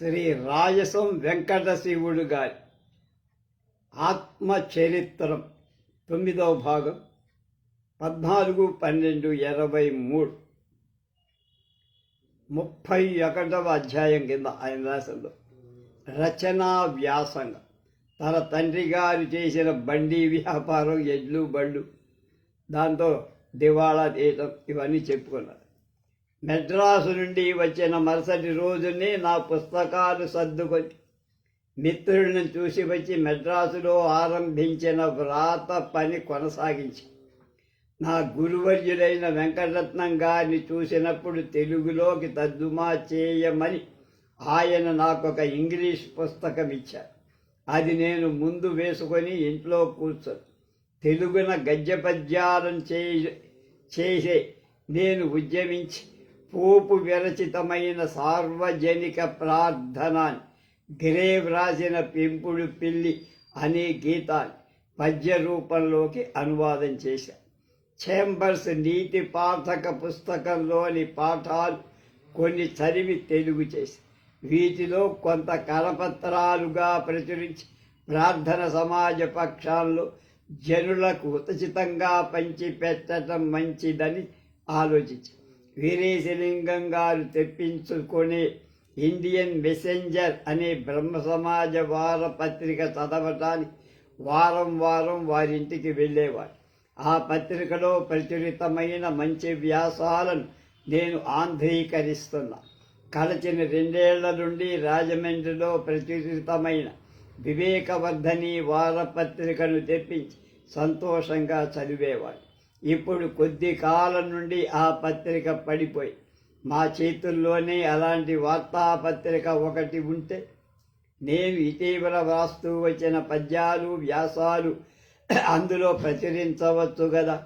శ్రీ రాజసం వెంకట శివుడు గారి ఆత్మచరిత్రం తొమ్మిదవ భాగం పద్నాలుగు పన్నెండు ఇరవై మూడు. ముప్పై ఒకటవ అధ్యాయం కింద ఆయన రాసిందో రచనా వ్యాసంగం. తన తండ్రి గారు చేసిన బండి వ్యాపారం ఎడ్లు బళ్ళు దాంతో దివాళా తీయటం ఇవన్నీ చెప్పుకున్నారు. మెడ్రాసు నుండి వచ్చిన మరుసటి రోజునే నా పుస్తకాలు సర్దుకొని మిత్రుడిని చూసి వచ్చి మెడ్రాసులో ఆరంభించిన వ్రాత పని కొనసాగించి నా గురువర్యులైన వెంకటరత్నం గారిని చూసినప్పుడు తెలుగులోకి తద్దుమా చేయమని ఆయన నాకు ఒక ఇంగ్లీష్ పుస్తకం ఇచ్చారు అది నేను ముందు వేసుకొని ఇంట్లో కూర్చొని తెలుగున గద్య పద్యాలను చేసే నేను ఉద్యమించి పోపు విరచితమైన సార్వజనిక ప్రార్థనాన్ని గ్రేవ్ రాసిన పెంపుడు పిల్లి అనే గీతాన్ని పద్య రూపంలోకి అనువాదం చేశాను చేంబర్స్ నీతి పాఠక పుస్తకంలోని పాఠాలు కొన్ని చదివి తెలుగు చేసి వీటిలో కొంత కరపత్రాలుగా ప్రచురించి ప్రార్థన సమాజ పక్షాల్లో జనులకు ఉచితంగా పంచిపెట్టడం మంచిదని ఆలోచించారు వీరేశలింగం గారు తెప్పించుకునే ఇండియన్ మెసెంజర్ అనే బ్రహ్మ సమాజ వార పత్రిక చదవటానికి వారం వారం వారింటికి వెళ్ళేవారు. ఆ పత్రికలో ప్రచురితమైన మంచి వ్యాసాలను నేను ఆంధ్రీకరిస్తున్నా. కలచిన రెండేళ్ళ నుండి రాజమండ్రిలో ప్రచురితమైన వివేకవర్ధని వారపత్రికను తెప్పించి సంతోషంగా చదివేవాడు. ఇప్పుడు కొద్ది కాలం నుండి ఆ పత్రిక పడిపోయి మా చేతుల్లోనే అలాంటి వార్తాపత్రిక ఒకటి ఉంటే నేను ఇటీవల వ్రాస్తూ వచ్చిన పద్యాలు వ్యాసాలు అందులో ప్రచురించవచ్చు కదా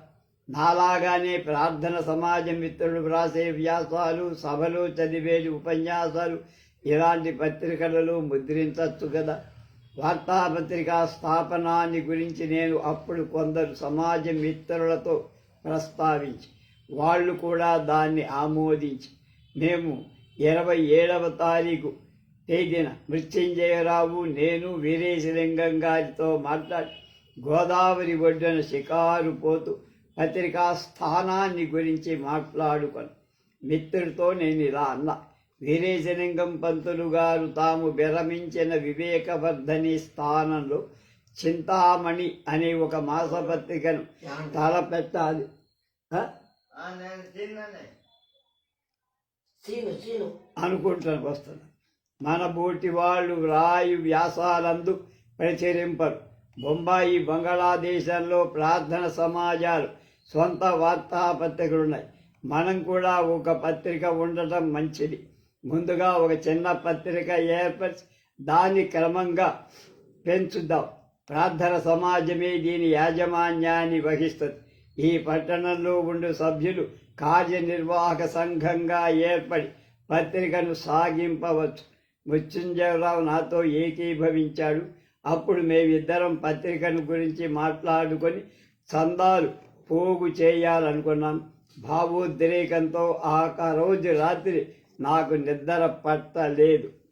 నాలాగానే ప్రార్థన సమాజ మిత్రులు వ్రాసే వ్యాసాలు సభలు చదివే ఉపన్యాసాలు ఇలాంటి పత్రికలలో ముద్రించవచ్చు కదా వార్తాపత్రికా స్థాపనాన్ని గురించి నేను అప్పుడు కొందరు సమాజ మిత్రులతో ప్రస్తావించి వాళ్ళు కూడా దాన్ని ఆమోదించి మేము ఇరవై ఏడవ తారీఖు తేదీన మృత్యుంజయరావు నేను వీరేశలింగం గారితో మాట్లాడి గోదావరి ఒడ్డున షికారు పోతూ పత్రికా స్థానాన్ని గురించి మాట్లాడుకొని మిత్రుడితో నేను ఇలా అన్నా. వీరేశలింగం పంతులు గారు తాము విరమించిన వివేకవర్ధని స్థానంలో చింతామణి అనే ఒక మాసపత్రికను తలపెట్టాలి? Scene scene. అనుకుంటానికి వస్తున్నా మన బోటి వాళ్ళు వ్రాయు వ్యాసాలందు ప్రచురింపరు. బొంబాయి బంగ్లాదేశంలో ప్రార్థన సమాజాలు సొంత వార్తాపత్రికలున్నాయి. మనం కూడా ఒక పత్రిక ఉండటం మంచిది. ముందుగా ఒక చిన్న పత్రిక ఏర్పరిచి దాన్ని క్రమంగా పెంచుదాం. ప్రార్థన సమాజమే దీని యాజమాన్యాన్ని వహిస్తుంది. ఈ పట్టణంలో ఉండు సభ్యులు కార్యనిర్వాహక సంఘంగా ఏర్పడి పత్రికను సాగింపవచ్చు. మృత్యుంజయరావు నాతో ఏకీభవించాడు. అప్పుడు మేమిద్దరం పత్రికను గురించి మాట్లాడుకొని చందాలు పోగు చేయాలనుకున్నాం. భావోద్రేకంతో ఆ రోజు రాత్రి నాకు నిద్ర పట్టలేదు.